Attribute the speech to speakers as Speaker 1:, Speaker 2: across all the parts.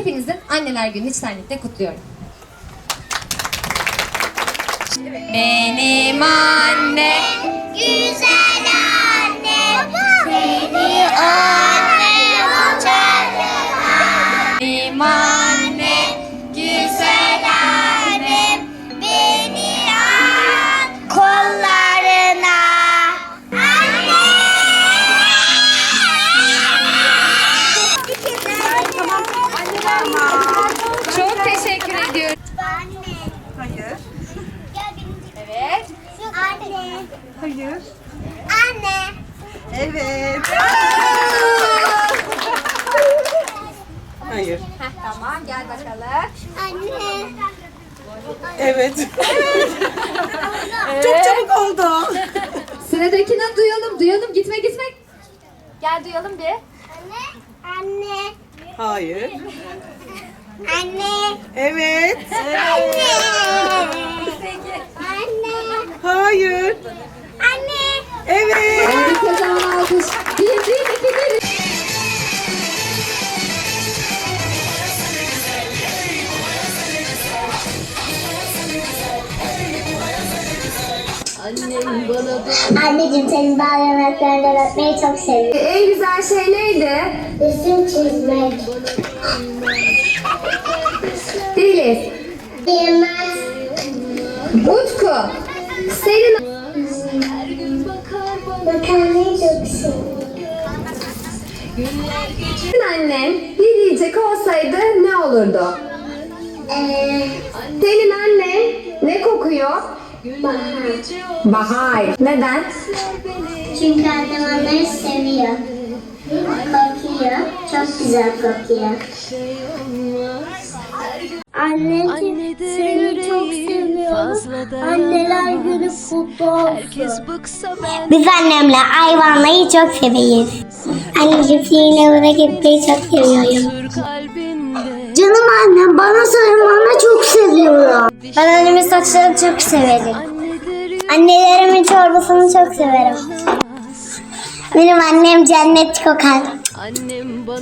Speaker 1: hepinizin anneler günü içtenlikle kutluyorum. Benim annem
Speaker 2: Hayır.
Speaker 3: Anne.
Speaker 2: Evet. Hayır.
Speaker 1: Heh, tamam gel bakalım.
Speaker 3: Anne.
Speaker 2: Evet. Çok çabuk oldu.
Speaker 1: Sıradakini duyalım, duyalım. Gitme gitme. Gel duyalım bir.
Speaker 3: Anne. Anne.
Speaker 2: Hayır.
Speaker 3: Anne.
Speaker 2: Evet.
Speaker 3: Anne.
Speaker 1: Annem bana da...
Speaker 3: Anneciğim senin daha yanaklarını öpmeyi çok seviyorum.
Speaker 1: En güzel şey neydi?
Speaker 3: Resim çizmek.
Speaker 1: Deniz,
Speaker 3: Bilmez.
Speaker 1: Utku, senin...
Speaker 3: Makarnayı çok seviyorum.
Speaker 1: Senin annen bir yiyecek olsaydı ne olurdu?
Speaker 3: Ee,
Speaker 1: Senin annen ne kokuyor?
Speaker 3: Bahar.
Speaker 1: Neden?
Speaker 3: Çünkü annem onları seviyor. Kokuyor. Çok güzel kokuyor. Anneciğim seni çok seviyorum. Anneler günü kutlu olsun. Biz annemle hayvanları çok seviyoruz. Anneciğim seninle eve gitmeyi çok seviyorum. Canım annem bana seviyorum. Ben annemin saçlarını çok severim. Annelerimin çorbasını çok severim. Benim annem cennet kokar.
Speaker 4: Annem bana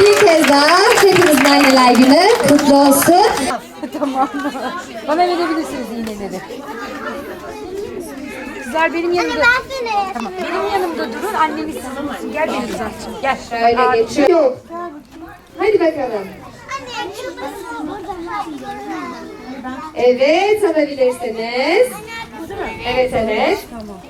Speaker 1: Bir kez daha hepinizin anneler günü kutlu olsun.
Speaker 5: Tamam. Bana verebilirsiniz iğneleri. Kızlar benim yanımda. Tamam. Benim yanımda durun. Anneniz sizin için. Gel benim uzatçım. Gel.
Speaker 1: Şöyle geçiyor. Haydi bakalım. Anne Evet alabilirsiniz. Evet evet. Tamam.